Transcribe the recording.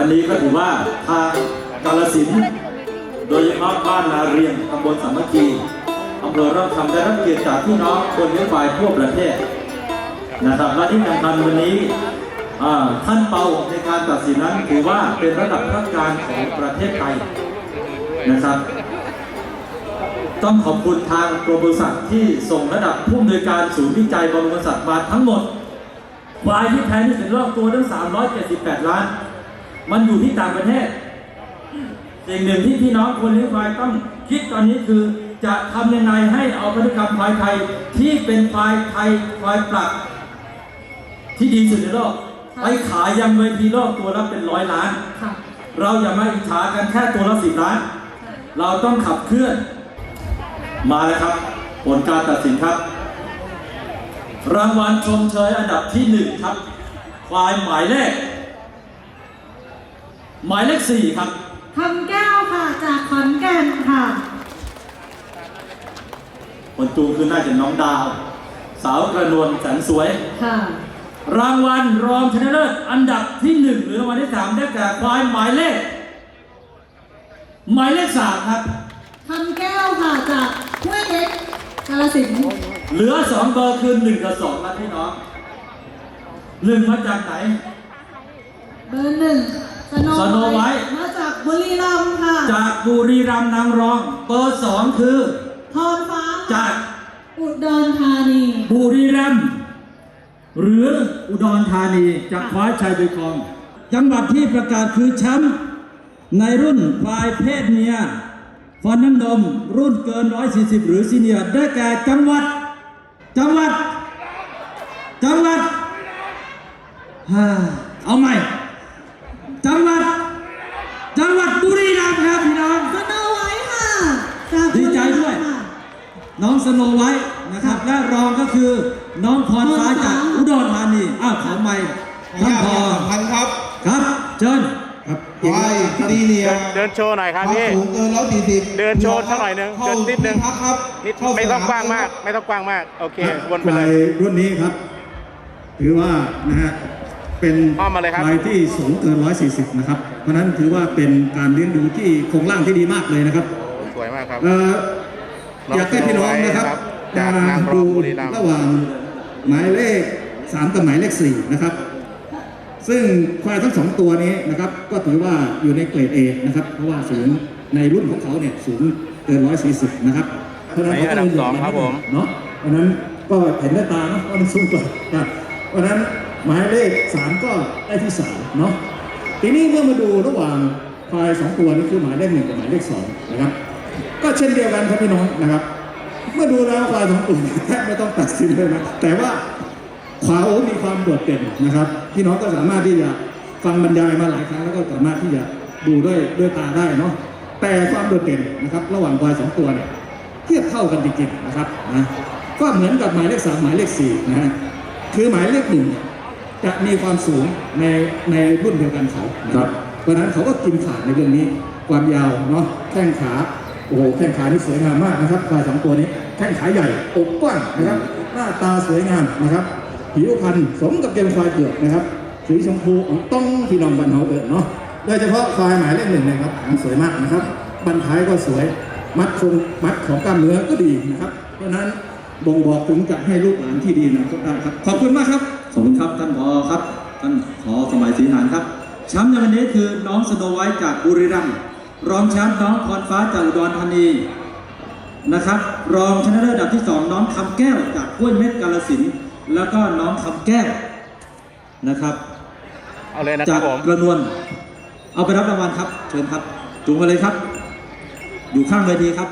วันนี้ก็ถือว่าทางกาลสินธุ์โดยเฉพาะบ้านนาเรียงตำบลสามัคคีอำเภอร่องคำได้รับเกียรติจากพี่น้องคนเลี้ยงควายทั่วประเทศนะครับและที่สำคัญวันนี้ท่านเปาในการตัดสินนั้นถือว่าเป็นระดับราชการของประเทศไทยนะครับ ต้องขอบคุณทางกรมบริษัทที่ส่งระดับผู้อำนวยการศูนย์วิจัยบริษัทมาทั้งหมดควายที่แพงที่สุดในโลกตัวทั้ง 378 ล้าน มันอยู่ที่ต่างประเทศสิ่งหนึ่งที่พี่น้องคนเลี้ยงควายต้องคิดตอนนี้คือ จะทำยังไงให้เอาพันธุกรรมควายไทยที่เป็นควายไทยควายปลัก ที่ดีสุดในโลกไปขายยังเวทีโลกตัวละเป็นร้อยล้านค่ะเราอย่ามาอิจฉากันแค่ตัวละสิบล้าน เราต้องขับเคลื่อน มาแล้วครับ ผลการตัดสินครับ รางวัลชมเชยอันดับที่หนึ่งครับ ควายหมายเลข หมายเลขสี่ครับ คำแก้วค่ะ จากขอนแก่นค่ะ คนจูงคือน่าจะน้องดาว สาวกระนวลแสนสวย ค่ะ รางวัลรองชนะเลิศอันดับที่หนึ่งหรือรางวัลที่สามได้แก่ควายหมายเลข หมายเลขสามครับ คำแก้วค่ะ จากห้วยเล็กกาลสินธุ์เหลือสองเบอร์คือหนึ่งกับสองครับพี่น้องหนึ่งมาจากไหน เบอร์หนึ่ง สโนสโนไวท์มาจากบุรีรัมย์ค่ะ จากบุรีรัมย์นางรอง เบอร์สองคือพรฟ้าจากอุดรธานี บุรีรัมย์หรืออุดรธานีจากคว้าชัยไปครอง จังหวัดที่ประกาศคือแชมป์ในรุ่นควายเพศเมียฟันน้ำนมรุ่นเกิน 140 หรือซีเนียร์ได้แก่จังหวัด จังหวัด จังหวัดฮ่าเอาใหม่ น้องสโนไว้นะครับ และรองก็คือน้องพรฟ้าจากอุดรธานีอ้าวขอไม่ท่านพอพันครับครับเชิญครับควายซีเนียเดินโชว์หน่อยครับพี่สูงเกินร้อยสี่สิบเดินโชว์สักหน่อยหนึ่งเข้าเดินนิดนึงที่พักครับนิดเข้ไม่ต้องสนกว้างมาก ไม่ต้องกว้างมากโอเควนไปควาเลยยรุ่นนี้ครับ ถือว่านะฮะเป็นอ้อมมาเลยครับควายที่สูงเกิน 140 นะครับ เพราะฉะนั้นถือว่าเป็นการเลี้ยงดูที่โครงร่างที่ดีมากเลยนะครับ สวยมากครับเอ่อน้องอยากให้พี่น้องนะครับครับจากนางรองดูบุรีรัมย์ระหว่างหมายเลข3กับหมายเลข4นะครับ ซึ่งควายทั้งสองตัวนี้นะครับ ก็ถือว่าอยู่ในเกรด A นะครับ เพราะว่าสูงในรุ่นของเขาเนี่ยสูงเกิน140นะครับ เพราะฉะนั้นเขาก็เลยอันดับสองครับผมเนาะเพราะฉะนั้นก็เห็นด้วยตาเนาะว่ามันสูงกว่าครับเพราะฉะนั้นหมายเลข3ก็ได้ที่สามเนาะทีนี้เมื่อมาดูระหว่างควายสองตัวนี่คือหมายเลขหนึ่งกับหมายเลขสองนะครับ ก็เช่นเดียวกันครับพี่น้องนะครับ เมื่อดูแล้วควายสองตัวแทบไม่ต้องตัดสินเลยนะแต่ว่าขวาโอ้มีความโดดเด่นนะครับพี่น้องก็สามารถที่จะฟังบรรยายมาหลายครั้งแล้วก็สามารถที่จะดูด้วยด้วยตาได้เนาะแต่ความโดดเด่นนะครับ ระหว่างควายสองตัวเนี่ยเทียบเท่ากันจริงๆนะครับนะก็เหมือนกับหมายเลขสามหมายเลขสี่นะฮะคือหมายเลขหนึ่งจะมีความสูงในในรุ่นเดียวกันเขาครับเพราะฉะนั้นเขาก็กินขาดในเรื่องนี้ ความยาวเนาะแข้งขา โอ้โหแข้งขานี่สวยงามมากนะครับควายสองตัวนี้ แข้งขาใหญ่อกกว้างนะครับ หน้าตาสวยงามนะครับ ผิวพรรณสมกับเป็นควายเผือกนะครับ สีชมพูอ่องต้องที่น้องบันเฮาเอิดเนาะ โดยเฉพาะควายหมายเลขหนึ่งนะครับสวยมากนะครับบันท้ายก็สวย มัดคงมัดของกล้ามเนื้อก็ดีนะครับ เพราะนั้นบ่งบอกถึงจะให้ลูกหลานที่ดีนะได้ครับ ขอบคุณมากครับ ขอบคุณครับท่านพอครับ ท่านขอสมัยศรีหานครับแชมป์ในวันนี้คือน้องสโนไวท์จากบุรีรัมย์ รองแชมป์น้องพรฟ้าจากอุดรธานีนะครับ รองชนะเลิศอันดับที่สองน้องคำแก้วจากห้วยเม็ดกาลสินธุ์แล้วก็น้องคำแก้วนะครับ เอาเลยนะคจารักบผม กระนวลเอาไปรับรางวัลครับ เชิญครับจูงมาเลยครับ อยู่ข้างเวทีครับ